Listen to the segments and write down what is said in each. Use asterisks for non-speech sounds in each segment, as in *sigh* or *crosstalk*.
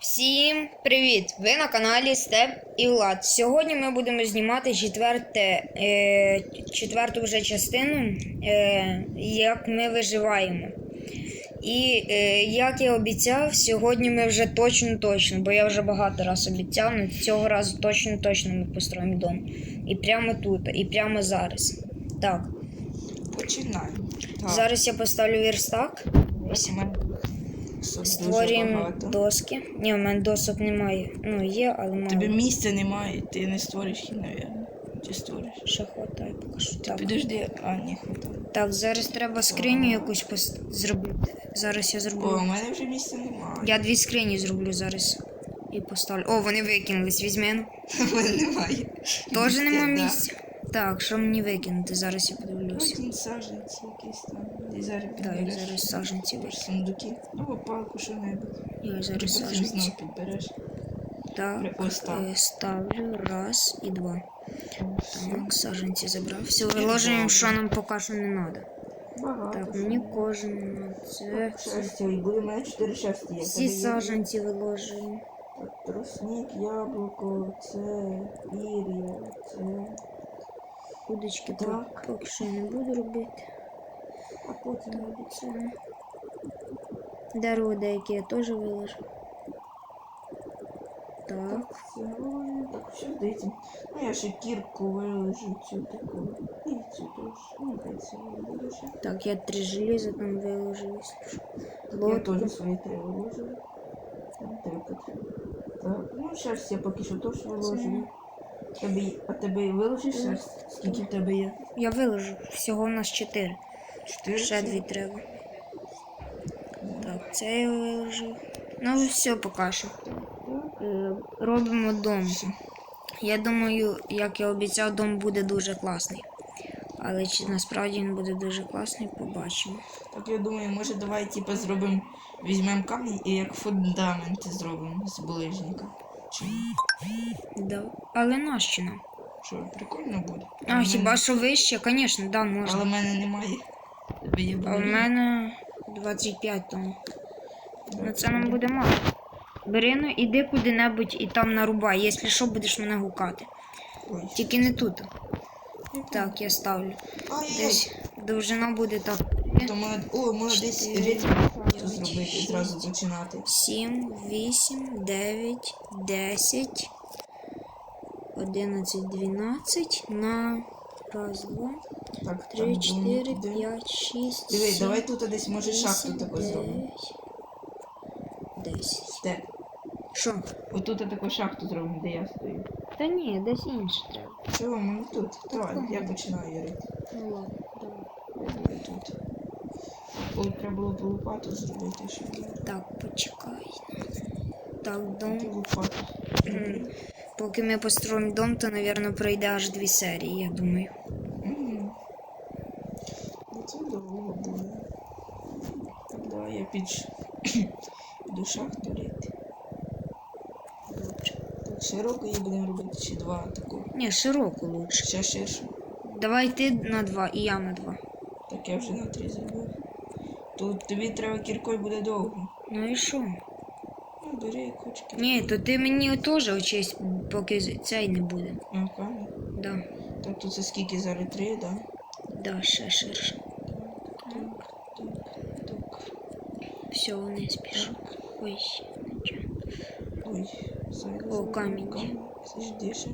Всім привіт! Ви на каналі Степ і Влад. Сьогодні ми будемо знімати четверте, е, четверту вже частину, е, як ми виживаємо. І е, як я обіцяв, сьогодні ми вже точно точно, бо я вже багато раз обіцяв, але цього разу точно точно ми построїмо дом. І прямо тут, і прямо зараз. Так, Починаємо. Так. зараз я поставлю верстак. Ось у мене досок дуже Створюємо доски. Ні, в мене досок немає. Ну, є, але мало. Тобі місця немає, ти не створиш їх, навірно. Чи створиш? Ще хватає поки що. Так. Підожди, а ні, хватає. так, зараз треба скриню якусь пос- зробити. Зараз я О, у мене вже місця немає. Я дві скрині зроблю зараз. І поставлю. О, вони викинулись, візьми. *laughs* У мене немає. Теж Місця, нема місця. Так, що мені викинути? Зараз я подивлюся. Викинь саджанці якісь там. І зараз Так, я підбереш. зараз саджанці Береш викину. сундуки. Ну, палку, що-небудь. Я зараз потім саджанці. знову підбереш. Так, Ось так. е, ставлю раз і два. Так, саджанці забрав. Все, виложуємо, що нам поки що не треба. Багато. Так, що. мені кожен це. Щастя, і буде мене 4 щастя. є. Всі є? виложуємо. Так, Тростник, яблуко, це ірія, це. Удочки Так. так. поки що я не буду робити. А потім Так, це. Дерево деяке я теж виложу. Так. це ой, так все здається. Ну я ще кірку виложу цю таку. І цю теж. Ну, хай це не буде ще. Так, я три железа там виложив. якщо що. Я Лодку. теж свої три виложу. Там три потрібно. Так, ну шерсть я поки що теж виложу. Є- а тебе шерсть? Скільки в тебе є? Я виложу. Всього у нас чотири. Чотири? Ще дві треба. Так, це я виложив. Ну, все поки що. Е, Робимо дом. Я думаю, як я обіцяв, дом буде дуже класний. Але чи насправді він буде дуже класний, побачимо. Так я думаю, може давай типу зробимо, візьмемо камінь і як фундамент зробимо з булижника. Чи ні? Да. Але нащо нам? що, прикольно буде? А, мене- хіба що вище, звісно, да, Але можна. в мене немає. Тебе є А в мене 25 там. Ну це нам буде мало. Бери, ну іди куди-небудь і там нарубай, якщо що, будеш мене гукати. Ой. Тільки не тут. Так, я ставлю. Ай-яй. Десь довжина буде так. То молод... О, молодець Чотири, ритм п'ять, зробити, зразу починати. 7, 8, 9, 10, 11, 12 на раз, два, Так, три, там чотири, де? п'ять, шість, Диви, сім, давай тут десь може шахту таку зробимо. дев'ять, Десять. Де? Що? Отут таку шахту зробимо, де я стою. Та ні, десь інше треба. Чого, ми тут? Давай, я починаю рити. Ну ладно, давай. Я тут. Коли треба було б лопату зробити, я Так, почекай. Так, дом. М, Поки ми построїмо дом, то, мабуть, пройде аж дві серії, я думаю. Мгм. Ну це довго буде. Так, давай я під піду шахту рити. Добре. Так, широко її будемо робити чи два таку. Ні, широко лучше. Ще ширше. Давай ти на два і я на два. Так я вже на три зробив. Тут тобі треба кіркою буде довго. Ну і що? Ну, бери як. Ні, то ти мені теж учись, поки цей не буде. Камінь. Да. Тут це скільки зараз три, да? Да, ще ширше. Так, так, так. Все, не спішу. Ой, нічого. Ой, зараз. О, камінь. Завжди ще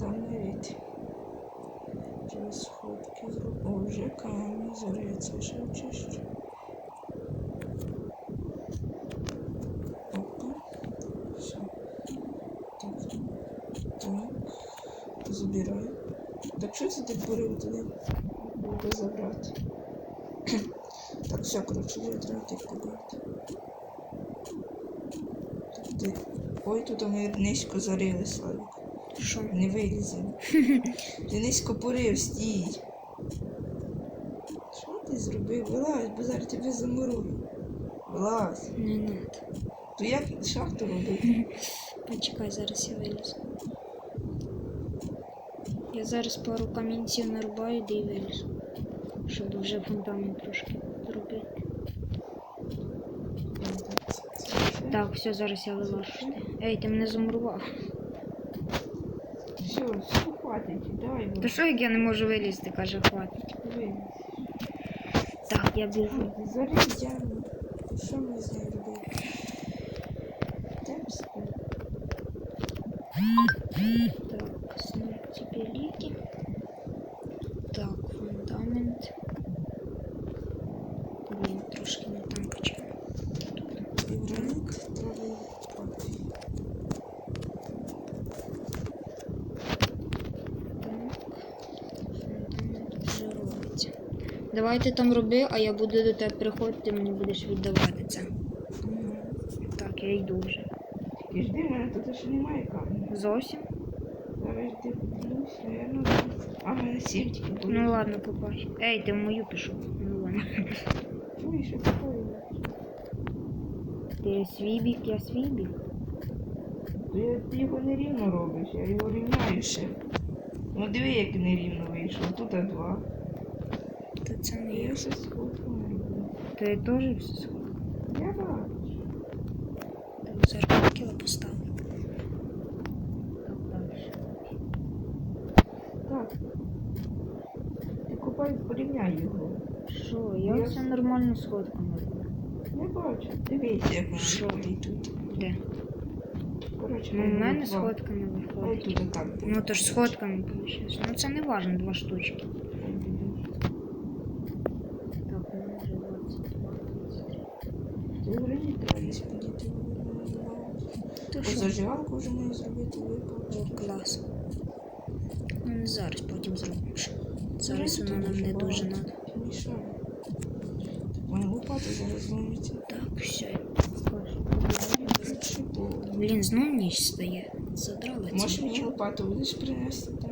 там навіть. Вже сходки зроблю. О, вже камінь, зараз це ще очищу. Опа. Все. Так. Так. Забираю. Це ти? Буде забрати. *clears throat* так, все, коротше, треба кілька брати. Ой, тут ми низько зарили, Славік. Що? Не виліземо. *laughs* Ти низько порив, стій. Що ти зробив? Вилазь, бо зараз тебе замурую. Вилазь. Не надо. То як шахту робити? *laughs* Почекай, зараз я вилізу. Я зараз пару камінців нарубаю, де й вилізу. Щоб вже фундамент трошки зробити. Так, все. Зараз я вилажу. Ей, ти мене замурував. Все, все, хватить, давай. Та що як я не можу вилізти, каже, хватить. Виліз. Так, я біжу. Зараз я... Що ми з нею робити? Темпс. Так. Так, фундамент. Блін, трошки не там почав. Гранит треба його купати. Так, фундамент вже робиться. Давай ти там роби, а я буду до тебе приходити, ти мені будеш віддавати це. Так, я йду вже. І жди, мене тут ще немає камня. Зовсім? Зараз йди подивлюсь, наверно. А, в мене тільки було. Ну ладно, побач. Ей, ти в мою пішов. Ну ладно. Чуєш, що такое? Ти свій бік, я свій бік. То я ти його нерівно робиш, я його рівняю ще. Ну диви, як нерівно вийшло. Тут а два. Та це не я. я ще сфоткаю. Ти теж все сходив. Я бачу. Так, зараз кіло поставлю. Так, далі. Так. Ти купай, порівняй його. Що, я Я- все нормально сходками роблю. Я бачу. Дивіться, як Що? воно тут. Де? Коротше, Ну, у мене два. сходками Ой, виходить. тут так. Ну то ж сходками виходить. Ну це не важно, два штучки. Так, у мене вже 22, 23. Ти грані треба десь підійти. То Ось що? зажигалку вже маю зробити, випав. О, клас. Не зараз, потім зробимо ще. Зараз воно нам не дуже надо. Мене лопата зараз зламиться. Так, все. Блін, знов ніч стає. Задрала це. Можеш мені лопату будеш принести там?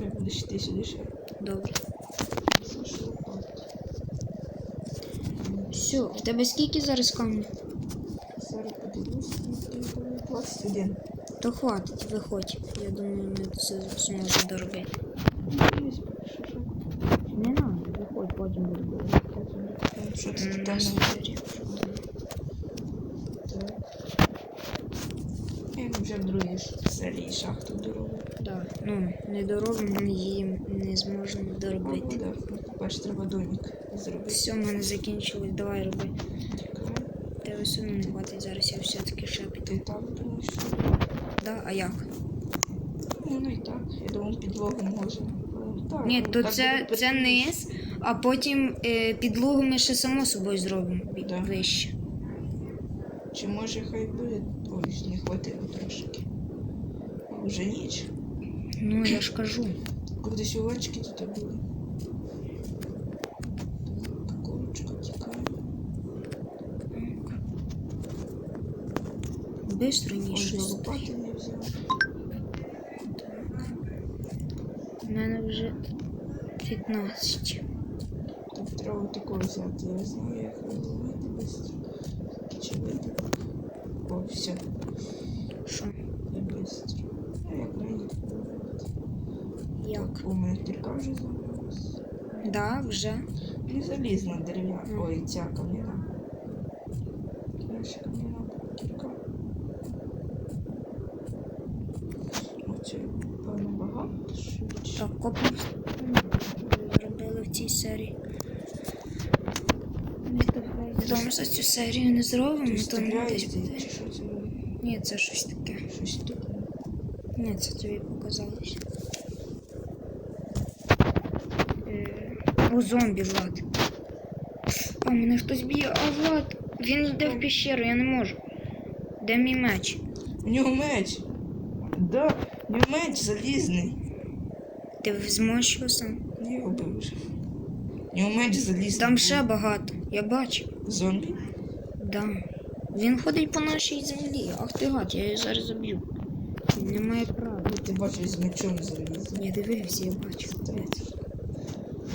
Як будеш йти сюди ще? Добре. Все, в тебе скільки зараз камнів? Зараз подивлюсь, 21. То хватить, виходь. Я думаю, ми це зможемо доробити. Не надо, виходь, потім буде. Що там? на столі. Так. Вже в другій серії шахту дорогу. Да. Ну, не доробимо, не їм, не зможемо А, доробити. Перш треба домик зробити. Все, в мене закінчилось, давай роби. Все одно не хватить, зараз я все-таки ще піду. Ти там що? Да, а як? Ну, ну і так. Я думав, підлогу можна. Так, Ні, ну, то так це, буде це потрібно. низ, а потім е, підлогу ми ще само собою зробимо від- Да. вище. Чи може хай буде? Ой, не хватило трошки. Уже ніч. Ну, я ж кажу. Кудись овечки тут були. Так, курочка тікає. Щось. лопати не взяв. У мене вже 15. Так треба такого взяти. Я знаю, як його ловити быстро. Чи вийде? О, все, Що? я быстро. Ну, як раніше. Як? У мене кірка вже забралась. Да, вже. Не залізна дерев'яна. Мгм. Ой, ця кам'яна. Краще кам'яна кірка. Оце, певно, багато швидше. Так, копну. Зробили в цій серії. Відомо за цю серію не зробимо, то не десь буде. Ні, це щось таке. Щось тут. Ні, це тобі показалось. Е, О, зомбі, Влад. А, мене хтось б'є. А, Влад, він йде в піщеру, я не можу. Де мій меч? У нього меч. Да, у нього меч залізний. Ти зможеш його сам? Я його вбив. У нього меч. Там ще багато, я бачу. Зомбі? Да. Він ходить по нашій землі. Ах ти гад, я його зараз заб'ю. Він не має права. Ти бачиш з мечом залізний. Я дивився, я бачу.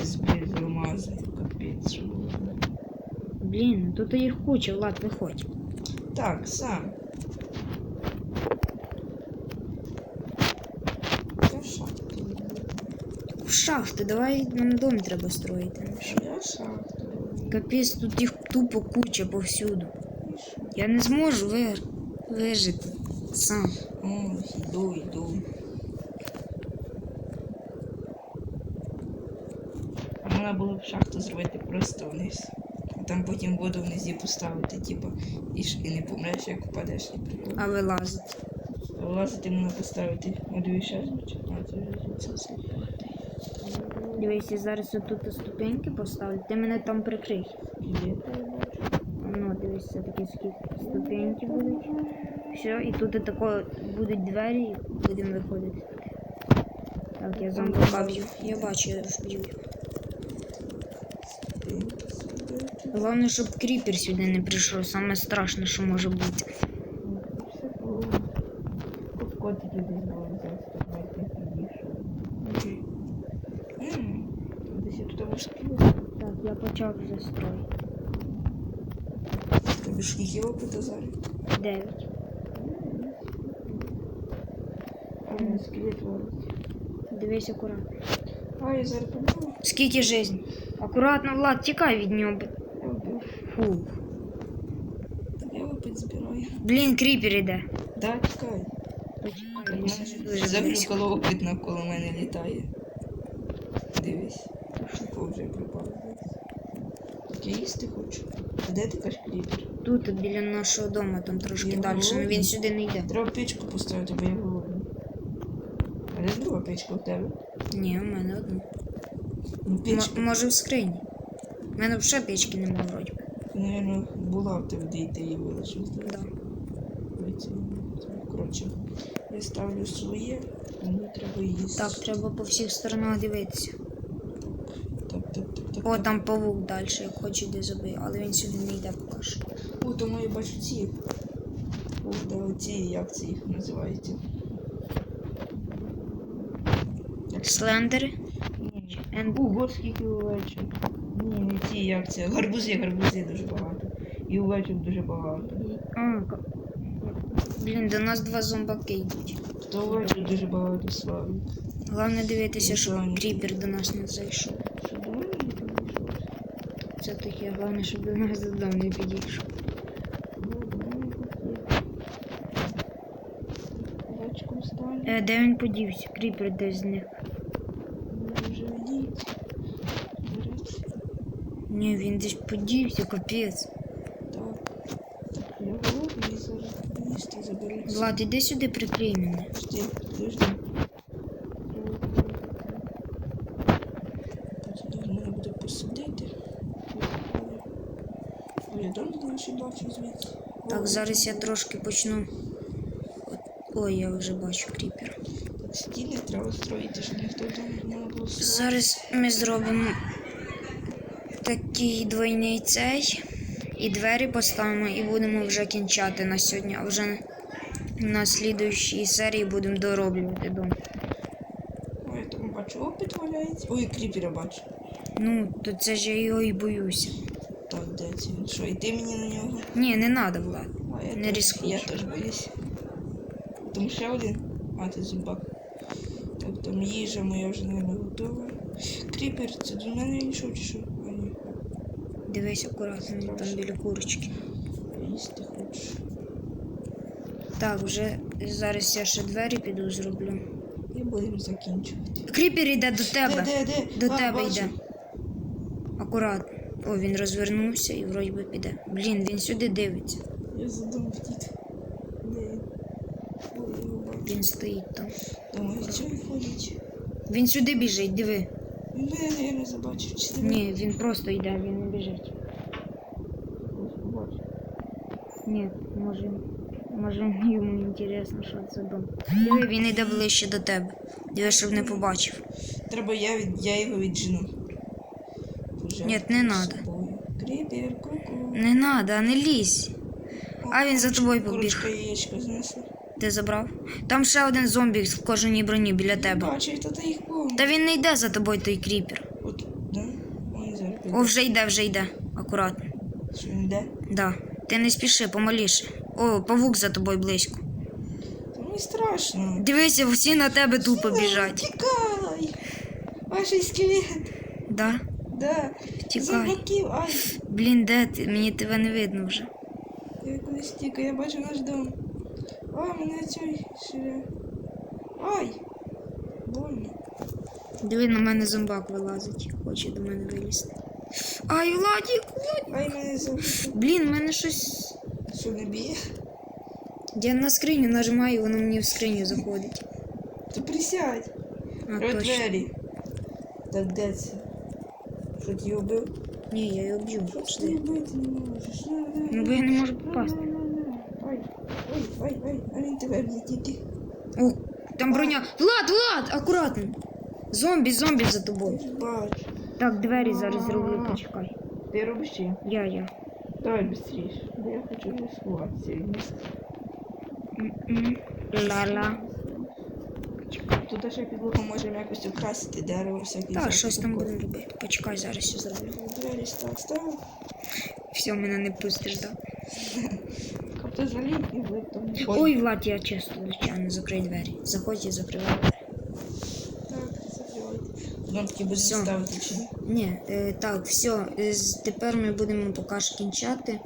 Я збір алмазний, капець, що було. Блін, тут їх куча, Влад, виходь. Так, сам. Я шахту люблю. В шахти, давай нам дом треба строїти. Я шахту. Капець, тут їх тупо куча повсюду. Я не зможу ви... вижити сам. О, йду, йду. Можна було б шахту зробити просто вниз. А там потім воду внизі поставити, типу, і, і не помреш, як впадеш і прикол. А вилазити. Влазити можна поставити воду ще А, це вже це все. Дивись, я зараз отут ступеньки поставлю. Ти мене там прикрий. Ну, дивись, це такі скільки ступеньки будуть. Все, і тут тако будуть двері, і будемо виходити. Так, я зомбака б'ю. Я бачу, я ж б'ю. Головне, щоб кріпер сюди не прийшов. Саме страшне, що може бути. Котики десь були зараз тут підійшов. Десь я тут важкі. Так, я почав вже строй. Тобі ж скільки опиту зараз? Дев'ять. А не скелет валить. Дивись акуратно. А, я зараз побив. Скільки жизнь? Акуратно, Влад, тікай від нього. Я. Фу. Я опит збираю. Блін, кріпер іде. Да, тікай. Почекай, він дуже близько. Заблюкало опит навколо мене літає. Дивись. Шуко вже пропав. Так я їсти хочу. А де ти кажеш кліпер? Тут, біля нашого дому, там трошки Я далі, але голодний. він сюди не йде. Треба печку поставити, бо я голодний. А де друга печка в тебе? Ні, у мене одна. Ну, М- печка, може в скрині. У мене вже печки нема вроді. наверное, була в тебе, де і ти її вилишив. Да. Коротше, я ставлю своє, мені треба їсти. Так, треба по всіх сторонах дивитися. так, так, так, так. О, там павук далі, як хоче де забий, але він сюди не йде поки що. О, тому я бачу ці. О, да, оці, як це їх називається? Слендери? Ні. Енд... Ого, скільки овечок. Ні, не ці, як це. Гарбузи, гарбузи дуже багато. І овечок дуже багато. А, Блін, до нас два зомбаки йдуть. То овечок дуже багато славить. Головне дивитися, Ага. кріпер до нас не зайшов. Що підійшов? Це таке, головне, щоб до нас додому не підійшов. Е, де він подівся? Кріпер десь з них. Ні, він десь подівся, капець. Влад, іди сюди, прикрий мене. Подожди, подожди. Потім мене буде посадити. Я дом бачу звідси. Так, зараз я трошки почну. Ой, я вже бачу кріпер. Стіни треба строїти, щоб ніхто там не було. Зараз ми зробимо такий двойний цей. І двері поставимо і будемо вже кінчати на сьогодні. А вже на слідуючій серії будемо дороблювати дом. Ой, я там бачу опит валяється. Ой, кріпера бачу. Ну, то це ж я його і боюся. Так, де це він? Що, йти мені на нього? Ні, не треба, Влад. А, я Не теж- ризикуй. Я теж боюсь. Там ще один. А, це зубак. Так, там їжа моя вже, мабуть, готова. Кріпер, це до мене йшов чи що? А, ні. Дивись акуратно, він там біля курочки. Їсти хочу. Так, вже зараз я ще двері піду зроблю. І будемо закінчувати. Кріпер йде до тебе. Де, де, де? До А, тебе бачу. йде. Акуратно. О, він розвернувся і вроді би піде. Блін, він сюди дивиться. Я задумав дід. Де він? Я стоїть там. Думаю, що він ходить? Він сюди біжить, диви. Він мене, я не забачив. Чи ти Ні, він просто йде, він не біжить. Ні, може, може йому інтересно, що це дом. Диви, він йде ближче до тебе. Диви, щоб не побачив. Треба я, від, я його віджену. Ні, не надо. Ку-ку. Не надо, не лізь. А він за тобою побіг. Курочка яєчко знесла. Ти забрав? Там ще один зомбі в кожаній броні біля тебе. Бачиш, то ти їх повно. Та він не йде за тобою, той кріпер. От, да? Ой, зараз О, вже йде, вже йде. Акуратно. Що він йде? Да. Ти не спіши, помаліше. О, павук за тобою близько. Та мені страшно. Дивися, всі на тебе тупо біжать. Тікай! Ваш скелет. Да? Да. Тікай. Зубаків, ай. Блін, де ти? Мені тебе не видно вже. Я кудись тікаю, я бачу наш дом. А, мене цей ще. Ай! Больно. Диви, на мене зомбак вилазить. Хоче до мене вилізти. Ай, Владік! Ай, мене забито. Блін, мене щось. Що не б'є? Я на скриню нажимаю, воно мені в скриню заходить. То присядь. А, точно. двері. Так де це? Що ти його бив? Ні, я його б'ю. Що ж ти Жди. робити не можеш? На, на, Ну, на. бо я не можу На, попасти. на, на, на. Ай, ай, ай, ай, а він тебе б'є тільки. О, там броня. Влад, Влад, акуратно. Зомбі, зомбі за тобою. Бачу. Так, двері зараз зроблю, почекай. Ти робиш чи? Я, я. Давай быстрее. Бо я хочу рисувати сьогодні. М-м. Ла-ла. Тут ще підлогу можемо якось украсити дерево всякі. Так, щось там будемо робити. Почекай, зараз все зроблю. Двері так ставив. Все, мене не пустиш, да? *laughs* Тобто заліп і ви там. Ой, Влад, я чесно, звичайно, закрий двері. Заходь і закривай двері. Так, закривайте. Будемо ставити чи ні? Ні, е, так, все. е, з- Тепер ми будемо поки що кінчати.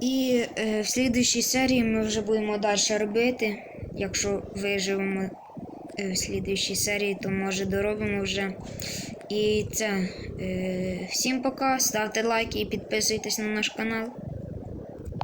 І е, в слідуючій серії ми вже будемо далі робити. Якщо виживемо в слідуючій серії, то може доробимо вже. І це. Е, всім пока. Ставте лайки і підписуйтесь на наш канал.